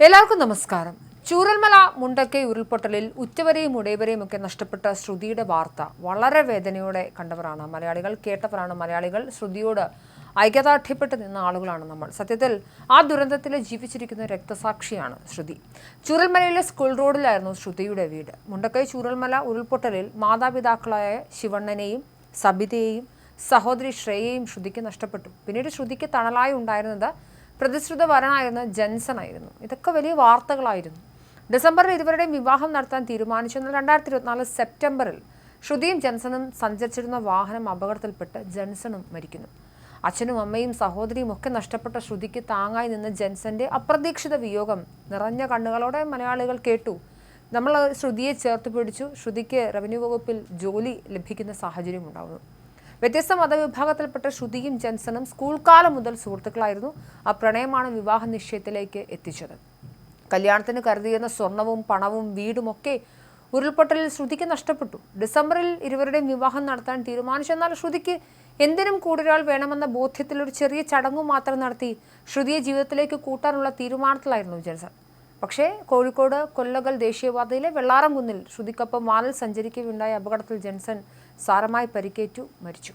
എല്ലാവർക്കും നമസ്കാരം. ചൂരൽമല മുണ്ടക്കൈ ഉരുൾപൊട്ടലിൽ ഉറ്റവരെയും ഉടയവരെയും ഒക്കെ നഷ്ടപ്പെട്ട ശ്രുതിയുടെ വാർത്ത വളരെ വേദനയോടെ കണ്ടവരാണ് മലയാളികൾ കേട്ടവരാണ് മലയാളികൾ. ശ്രുതിയോട് ഐക്യദാർഢ്യപ്പെട്ട് നിന്ന ആളുകളാണ് നമ്മൾ. സത്യത്തിൽ ആ ദുരന്തത്തിൽ ജീവിച്ചിരിക്കുന്ന രക്തസാക്ഷിയാണ് ശ്രുതി. ചൂരൽമലയിലെ സ്കൂൾ റോഡിലായിരുന്നു ശ്രുതിയുടെ വീട്. മുണ്ടക്കൈ ചൂരൽമല ഉരുൾപൊട്ടലിൽ മാതാപിതാക്കളായ ശിവണ്ണനെയും സബിതയെയും സഹോദരി ശ്രേയയും ശ്രുതിക്ക് നഷ്ടപ്പെട്ടു. പിന്നീട് ശ്രുതിക്ക് തണലായി ഉണ്ടായിരുന്നത് പ്രതിശ്രുത വരനായിരുന്ന ജൻസൺ ആയിരുന്നു. ഇതൊക്കെ വലിയ വാർത്തകളായിരുന്നു. ഡിസംബറിൽ ഇരുവരുടെയും വിവാഹം നടത്താൻ തീരുമാനിച്ചു എന്നാൽ രണ്ടായിരത്തി ഇരുപത്തിനാല് സെപ്റ്റംബറിൽ ശ്രുതിയും ജൻസണും സഞ്ചരിച്ചിരുന്ന വാഹനം അപകടത്തിൽപ്പെട്ട് ജൻസണും മരിക്കുന്നു. അച്ഛനും അമ്മയും സഹോദരിയും ഒക്കെ നഷ്ടപ്പെട്ട ശ്രുതിക്ക് താങ്ങായി നിന്ന ജൻസന്റെ അപ്രതീക്ഷിത വിയോഗം നിറഞ്ഞ കണ്ണുകളോടെ മലയാളികൾ കേട്ടു. നമ്മൾ ശ്രുതിയെ ചേർത്ത് പിടിച്ചു. ശ്രുതിക്ക് റവന്യൂ വകുപ്പിൽ ജോലി ലഭിക്കുന്ന സാഹചര്യം ഉണ്ടാവുന്നു വ്യത്യസ്ത മതവിഭാഗത്തിൽപ്പെട്ട ശ്രുതിയും ജെൻസണും സ്കൂൾ കാലം മുതൽ സുഹൃത്തുക്കളായിരുന്നു ആ പ്രണയമാണ് വിവാഹ നിശ്ചയത്തിലേക്ക് എത്തിച്ചത്. കല്യാണത്തിന് കരുതിയിരുന്ന സ്വർണവും പണവും വീടുമൊക്കെ ഉരുൾപൊട്ടലിൽ ശ്രുതിക്ക് നഷ്ടപ്പെട്ടു. ഡിസംബറിൽ ഇരുവരുടെയും വിവാഹം നടത്താൻ തീരുമാനിച്ചെന്നാൽ ശ്രുതിക്ക് എന്തിനും കൂടുതലാൾ വേണമെന്ന ബോധ്യത്തിൽ ഒരു ചെറിയ ചടങ്ങ് മാത്രം നടത്തി ശ്രുതിയെ ജീവിതത്തിലേക്ക് കൂട്ടാനുള്ള തീരുമാനത്തിലായിരുന്നു ജെൻസൺ. പക്ഷേ കോഴിക്കോട് കൊല്ലകൽ ദേശീയപാതയിലെ വെള്ളാറംകുന്നിൽ ശ്രുതിക്കൊപ്പം വാനൽ സഞ്ചരിക്കുകയുണ്ടായ അപകടത്തിൽ ജെൻസൺ സാരമായി പരിക്കേറ്റു മരിച്ചു.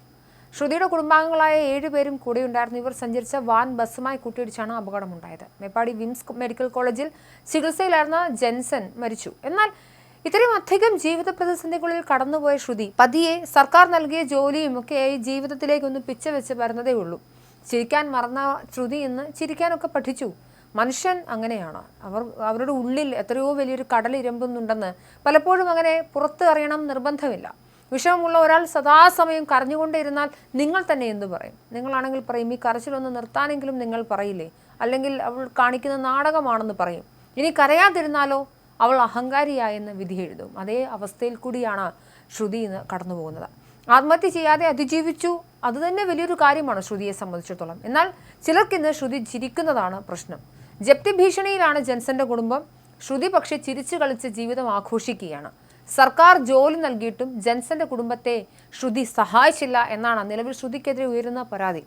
ശ്രുതിയുടെ കുടുംബാംഗങ്ങളായ ഏഴുപേരും കൂടെയുണ്ടായിരുന്നു. ഇവർ സഞ്ചരിച്ച വാൻ ബസ്സുമായി കൂട്ടിയിടിച്ചാണ് അപകടമുണ്ടായത്. മേപ്പാടി വിംസ് മെഡിക്കൽ കോളേജിൽ ചികിത്സയിലായിരുന്ന ജെൻസൺ മരിച്ചു. എന്നാൽ ഇത്രയും അധികം ജീവിത പ്രതിസന്ധികളിൽ കടന്നുപോയ ശ്രുതി പതിയെ സർക്കാർ നൽകിയ ജോലിയും ഒക്കെയായി ജീവിതത്തിലേക്ക് ഒന്ന് പിച്ച വെച്ച് വരുന്നതേ ഉള്ളൂ. ചിരിക്കാൻ മറന്ന ശ്രുതി ഇന്ന് ചിരിക്കാനൊക്കെ പഠിച്ചു. മനുഷ്യൻ അങ്ങനെയാണ്. അവർ അവരുടെ ഉള്ളിൽ എത്രയോ വലിയൊരു കടൽ ഇരമ്പുന്നുണ്ടെന്ന് പലപ്പോഴും അങ്ങനെ പുറത്ത് അറിയണം നിർബന്ധമില്ല. വിഷമമുള്ള ഒരാൾ സദാസമയം കരഞ്ഞുകൊണ്ടിരുന്നാൽ നിങ്ങൾ തന്നെ എന്തു പറയും? നിങ്ങളാണെങ്കിൽ പറയും ഈ കരച്ചിലൊന്ന് നിർത്താനെങ്കിലും നിങ്ങൾ പറയില്ലേ? അല്ലെങ്കിൽ അവൾ കാണിക്കുന്ന നാടകമാണെന്ന് പറയും. ഇനി കരയാതിരുന്നാലോ അവൾ അഹങ്കാരിയായെന്ന് വിധി എഴുതും. അതേ അവസ്ഥയിൽ കൂടിയാണ് ശ്രുതി ഇന്ന് കടന്നു പോകുന്നത്. ആത്മഹത്യ ചെയ്യാതെ അതിജീവിച്ചു അതുതന്നെ വലിയൊരു കാര്യമാണ് ശ്രുതിയെ സംബന്ധിച്ചിടത്തോളം. എന്നാൽ ചിലർക്കിന്ന് ശ്രുതി ചിരിക്കുന്നതാണ് പ്രശ്നം. ജപ്തി ഭീഷണിയിലാണ് ജെൻസന്റെ കുടുംബം. ശ്രുതി പക്ഷേ ചിരിച്ചു കളിച്ച് ജീവിതം ആഘോഷിക്കുകയാണ്. സർക്കാർ ജോലി നൽകിയിട്ടും ജെൻസന്റെ കുടുംബത്തെ ശ്രുതി സഹായിച്ചില്ല എന്നാണ് നിലവിൽ ശ്രുതിക്കെതിരെ ഉയരുന്ന പരാതി.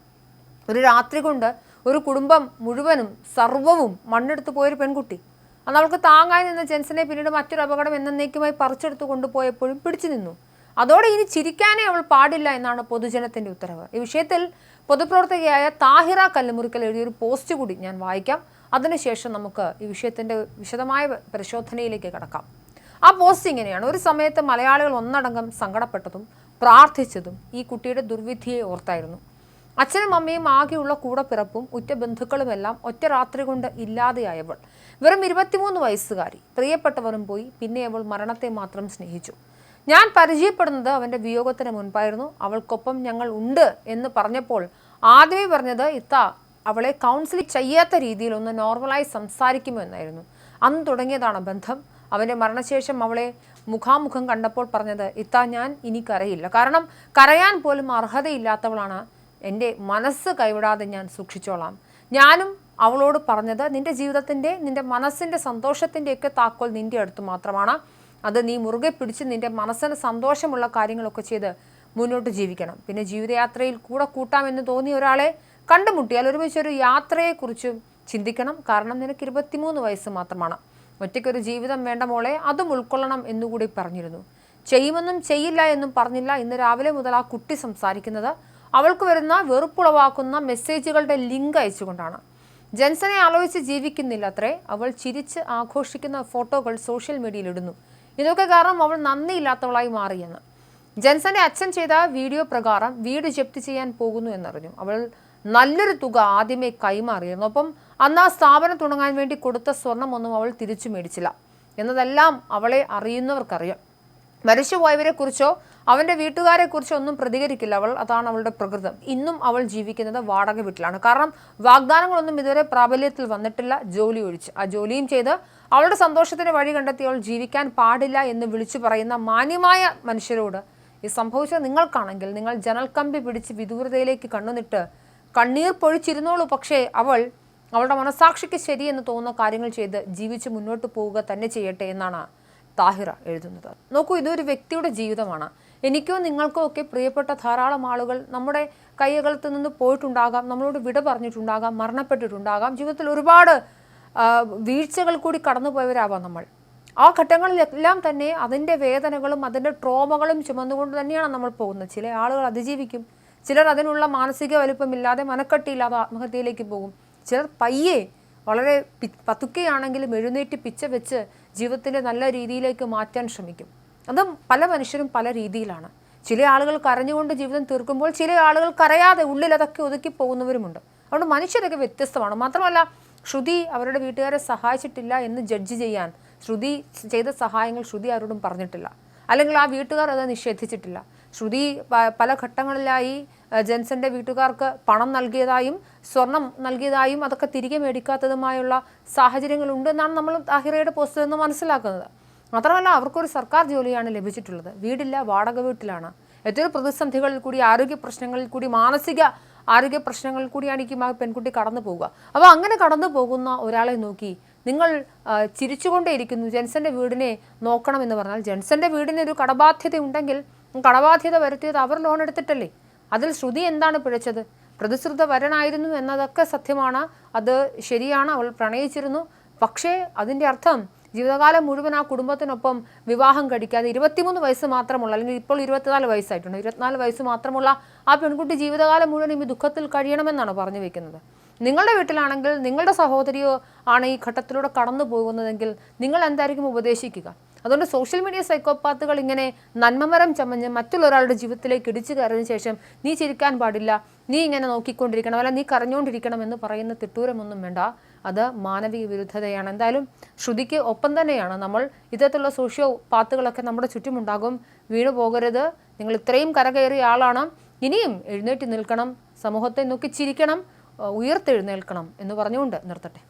ഒരു രാത്രി കൊണ്ട് ഒരു കുടുംബം മുഴുവനും സർവവും മണ്ണെടുത്ത് പോയൊരു പെൺകുട്ടി. അന്ന് അവൾക്ക് താങ്ങായി നിന്ന ജെൻസനെ പിന്നീട് മറ്റൊരു അപകടം എന്നേക്കുമായി പറിച്ചെടുത്ത് കൊണ്ടുപോയപ്പോഴും പിടിച്ചു നിന്നു. അതോടെ ഇനി ചിരിക്കാനേ അവൾ പാടില്ല എന്നാണ് പൊതുജനത്തിന്റെ ഉത്തരവ്. ഈ വിഷയത്തിൽ പൊതുപ്രവർത്തകയായ താഹിറ കല്ലുമുറിക്കൽ എഴുതിയൊരു പോസ്റ്റ് കൂടി ഞാൻ വായിക്കാം. അതിനുശേഷം നമുക്ക് ഈ വിഷയത്തിന്റെ വിശദമായ പരിശോധനയിലേക്ക് കടക്കാം. ആ പോസ്റ്റ് ഇങ്ങനെയാണ്. ഒരു സമയത്ത് മലയാളികൾ ഒന്നടങ്കം സങ്കടപ്പെട്ടതും പ്രാർത്ഥിച്ചതും ഈ കുട്ടിയുടെ ദുർവിധിയെ ഓർത്തായിരുന്നു. അച്ഛനും അമ്മയും ആകെയുള്ള കൂടപ്പിറപ്പും ഉറ്റ ബന്ധുക്കളുമെല്ലാം ഒറ്റ രാത്രി കൊണ്ട് ഇല്ലാതെയായവൾ. വെറും ഇരുപത്തിമൂന്ന് വയസ്സുകാരി. പ്രിയപ്പെട്ടവരും പോയി. പിന്നെ അവൾ മരണത്തെ മാത്രം സ്നേഹിച്ചു. ഞാൻ പരിചയപ്പെടുന്നത് അവന്റെ വിയോഗത്തിന് മുൻപായിരുന്നു. അവൾക്കൊപ്പം ഞങ്ങൾ ഉണ്ട് എന്ന് പറഞ്ഞപ്പോൾ ആദ്യമേ പറഞ്ഞത് ഇത്ത അവളെ കൗൺസിലിംഗ് ചെയ്യാത്ത രീതിയിൽ ഒന്ന് നോർമലായി സംസാരിക്കുമോ എന്നായിരുന്നു. അന്ന് തുടങ്ങിയതാണ് ബന്ധം. അവന്റെ മരണശേഷം അവളെ മുഖാമുഖം കണ്ടപ്പോൾ പറഞ്ഞത് ഇത്ത ഞാൻ ഇനി കരയില്ല. കാരണം കരയാൻ പോലും അർഹതയില്ലാത്തവളാണ്. എന്റെ മനസ്സ് കൈവിടാതെ ഞാൻ സൂക്ഷിച്ചോളാം. ഞാനും അവളോട് പറഞ്ഞത് നിന്റെ ജീവിതത്തിന്റെ നിന്റെ മനസ്സിന്റെ സന്തോഷത്തിന്റെയൊക്കെ താക്കോൽ നിന്റെ അടുത്ത് മാത്രമാണ്. അത് നീ മുറുകെ പിടിച്ച് നിന്റെ മനസ്സിന് സന്തോഷമുള്ള കാര്യങ്ങളൊക്കെ ചെയ്ത് മുന്നോട്ട് ജീവിക്കണം. പിന്നെ ജീവിതയാത്രയിൽ കൂടെ കൂട്ടാമെന്ന് തോന്നിയ ഒരാളെ കണ്ടുമുട്ടിയാൽ ഒരുമിച്ചൊരു യാത്രയെക്കുറിച്ചും ചിന്തിക്കണം. കാരണം നിനക്ക് ഇരുപത്തിമൂന്ന് വയസ്സ് മാത്രമാണ്. ഒറ്റയ്ക്കൊരു ജീവിതം വേണ്ട മോളെ അതും ഉൾക്കൊള്ളണം എന്നുകൂടി പറഞ്ഞിരുന്നു. ചെയ്യുമെന്നും ചെയ്യില്ല എന്നും പറഞ്ഞില്ല ഇന്ന് രാവിലെ മുതൽ ആ കുട്ടി സംസാരിക്കുന്നത് അവൾക്ക് വരുന്ന വെറുപ്പുളവാക്കുന്ന മെസ്സേജുകളുടെ ലിങ്ക് അയച്ചുകൊണ്ടാണ്. ജെൻസനെ ആലോചിച്ച് ജീവിക്കുന്നില്ല അത്രേ അവൾ ചിരിച്ച് ആഘോഷിക്കുന്ന ഫോട്ടോകൾ സോഷ്യൽ മീഡിയയിൽ ഇടുന്നു ഇതൊക്കെ കാരണം അവൾ നന്ദിയില്ലാത്തവളായി മാറിയെന്ന്. ജെൻസന്റെ അച്ഛൻ ചെയ്ത വീഡിയോ പ്രകാരം വീട് ജപ്തി ചെയ്യാൻ പോകുന്നു എന്നറിഞ്ഞു. അവൾ നല്ലൊരു തുക ആദ്യമേ കൈമാറിയിരുന്നു. ഒപ്പം അന്ന് ആ സ്ഥാപനം തുടങ്ങാൻ വേണ്ടി കൊടുത്ത സ്വർണമൊന്നും അവൾ തിരിച്ചു മേടിച്ചില്ല. എന്നതെല്ലാം അവളെ അറിയുന്നവർക്കറിയാം. മരിച്ചുപോയവരെക്കുറിച്ചോ കുറിച്ചോ അവന്റെ വീട്ടുകാരെ കുറിച്ചോ ഒന്നും പ്രതികരിക്കില്ല അവൾ. അതാണ് അവളുടെ പ്രകൃതം. ഇന്നും അവൾ ജീവിക്കുന്നത് വാടക വീട്ടിലാണ്. കാരണം വാഗ്ദാനങ്ങളൊന്നും ഇതുവരെ പ്രാബല്യത്തിൽ വന്നിട്ടില്ല. ജോലി ഒഴിച്ച്. ആ ജോലിയും ചെയ്ത് അവളുടെ സന്തോഷത്തിന് വഴി കണ്ടെത്തി അവൾ ജീവിക്കാൻ പാടില്ല എന്ന് വിളിച്ചു പറയുന്ന മാന്യമായ മനുഷ്യരോട് ഈ സംഭവിച്ചത് നിങ്ങൾക്കാണെങ്കിൽ നിങ്ങൾ ജനൽ കമ്പി പിടിച്ച് വിദൂരതയിലേക്ക് കണ്ണുനിട്ട് കണ്ണീർ പൊഴിച്ചിരുന്നോളൂ. പക്ഷേ അവൾ അവളുടെ മനസാക്ഷിക്ക് ശരിയെന്ന് തോന്നുന്ന കാര്യങ്ങൾ ചെയ്ത് ജീവിച്ച് മുന്നോട്ട് പോവുക തന്നെ ചെയ്യട്ടെ എന്നാണ് താഹിറ എഴുതുന്നത്. നോക്കൂ ഇതൊരു വ്യക്തിയുടെ ജീവിതമാണ്. എനിക്കോ നിങ്ങൾക്കോ ഒക്കെ പ്രിയപ്പെട്ട ധാരാളം ആളുകൾ നമ്മുടെ കൈകളത്ത് നിന്ന് പോയിട്ടുണ്ടാകാം നമ്മളോട് വിട പറഞ്ഞിട്ടുണ്ടാകാം മരണപ്പെട്ടിട്ടുണ്ടാകാം. ജീവിതത്തിൽ ഒരുപാട് വീഴ്ചകൾ കൂടി കടന്നുപോയവരാവാം നമ്മൾ. ആ ഘട്ടങ്ങളിലെല്ലാം തന്നെ അതിന്റെ വേദനകളും അതിന്റെ ട്രോമകളും ചുമന്നുകൊണ്ട് തന്നെയാണ് നമ്മൾ പോകുന്നത്. ചില ആളുകൾ അതിജീവിക്കും ചിലർ അതിനുള്ള മാനസിക വലുപ്പമില്ലാതെ മനക്കെട്ടിയില്ലാതെ ആത്മഹത്യയിലേക്ക് പോകും. ചിലർ പയ്യെ വളരെ പതുക്കെയാണെങ്കിലും എഴുന്നേറ്റ് പിച്ച വെച്ച് ജീവിതത്തിന്റെ നല്ല രീതിയിലേക്ക് മാറ്റാൻ ശ്രമിക്കും. അതും പല മനുഷ്യരും പല രീതിയിലാണ്. ചില ആളുകൾ കരഞ്ഞുകൊണ്ട് ജീവിതം തീർക്കുമ്പോൾ ചില ആളുകൾ കരയാതെ ഉള്ളിൽ അതൊക്കെ ഒതുക്കി പോകുന്നവരുമുണ്ട്. അതുകൊണ്ട് മനുഷ്യരൊക്കെ വ്യത്യസ്തമാണ്. മാത്രമല്ല ശ്രുതി അവരുടെ വീട്ടുകാരെ സഹായിച്ചിട്ടില്ല എന്ന് ജഡ്ജ് ചെയ്യാൻ ശ്രുതി ചെയ്ത സഹായങ്ങൾ ശ്രുതി ആരോടും പറഞ്ഞിട്ടില്ല. അല്ലെങ്കിൽ ആ വീട്ടുകാർ അത് നിഷേധിച്ചിട്ടില്ല. ശ്രുതി പല ഘട്ടങ്ങളിലായി ജെൻസന്റെ വീട്ടുകാർക്ക് പണം നൽകിയതായും സ്വർണം നൽകിയതായും അതൊക്കെ തിരികെ മേടിക്കാത്തതുമായുള്ള സാഹചര്യങ്ങൾ ഉണ്ടെന്നാണ് നമ്മൾ താഹിറയുടെ പോസ്റ്റിൽ നിന്ന് മനസ്സിലാക്കുന്നത്. മാത്രമല്ല അവർക്കൊരു സർക്കാർ ജോലിയാണ് ലഭിച്ചിട്ടുള്ളത്. വീടില്ല വാടക വീട്ടിലാണ്. എത്രയോ പ്രതിസന്ധികളിൽ കൂടി ആരോഗ്യ പ്രശ്നങ്ങളിൽ കൂടി മാനസിക ആരോഗ്യ പ്രശ്നങ്ങളിൽ കൂടിയാണ് ഈ പെൺകുട്ടി കടന്നു പോകുക. അപ്പോൾ അങ്ങനെ കടന്നു പോകുന്ന ഒരാളെ നോക്കി നിങ്ങൾ ചിരിച്ചുകൊണ്ടേയിരിക്കുന്നു. ജെൻസന്റെ വീടിനെ നോക്കണമെന്ന് പറഞ്ഞാൽ ജെൻസന്റെ വീടിന് ഒരു കടബാധ്യത ഉണ്ടെങ്കിൽ കടബാധ്യത വരുത്തിയത് അവർ ലോൺ എടുത്തിട്ടല്ലേ? അതിൽ ശ്രുതി എന്താണ് പിഴച്ചത്? പ്രതിശ്രുത വരനായിരുന്നു എന്നതൊക്കെ സത്യമാണ്. അത് ശരിയാണ്. അവൾ പ്രണയിച്ചിരുന്നു. പക്ഷേ അതിന്റെ അർത്ഥം ജീവിതകാലം മുഴുവൻ ആ കുടുംബത്തിനൊപ്പം വിവാഹം കഴിക്കാതെ ഇരുപത്തിമൂന്ന് വയസ്സ് മാത്രമുള്ള അല്ലെങ്കിൽ ഇപ്പോൾ ഇരുപത്തിനാല് വയസ്സായിട്ടുണ്ട് ഇരുപത്തിനാല് വയസ്സ് മാത്രമുള്ള ആ പെൺകുട്ടി ജീവിതകാലം മുഴുവൻ ഈ ദുഃഖത്തിൽ കഴിയണമെന്നാണ് പറഞ്ഞു വെക്കുന്നത്. നിങ്ങളുടെ വീട്ടിലാണെങ്കിൽ നിങ്ങളുടെ സഹോദരിയോ ആണ് ഈ ഘട്ടത്തിലൂടെ കടന്നു പോകുന്നതെങ്കിൽ നിങ്ങൾ എന്തായിരിക്കും ഉപദേശിക്കുക? അതുകൊണ്ട് സോഷ്യൽ മീഡിയ സൈക്കോപാത്തുകൾ ഇങ്ങനെ നന്മമരം ചമഞ്ഞ് മറ്റുള്ളൊരാളുടെ ജീവിതത്തിലേക്ക് ഇടിച്ചു കയറിയതിനു ശേഷം നീ ചിരിക്കാൻ പാടില്ല നീ ഇങ്ങനെ നോക്കിക്കൊണ്ടിരിക്കണം അല്ല നീ കരഞ്ഞുകൊണ്ടിരിക്കണം എന്ന് പറയുന്ന തിട്ടൂരമൊന്നും വേണ്ട. അത് മാനവിക വിരുദ്ധതയാണ്. എന്തായാലും ശ്രുതിക്ക് ഒപ്പം തന്നെയാണ് നമ്മൾ ഇത്തരത്തിലുള്ള സോഷ്യോ പാത്തുകളൊക്കെ നമ്മുടെ ചുറ്റുമുണ്ടാകും. വീണു പോകരുത്. നിങ്ങൾ ഇത്രയും കരകയറിയ ആളാണ്. ഇനിയും എഴുന്നേറ്റ് നിൽക്കണം. സമൂഹത്തെ നോക്കി ചിരിക്കണം. ഉയർത്തെഴുന്നേൽക്കണം എന്ന് പറഞ്ഞുകൊണ്ട് നിർത്തട്ടെ.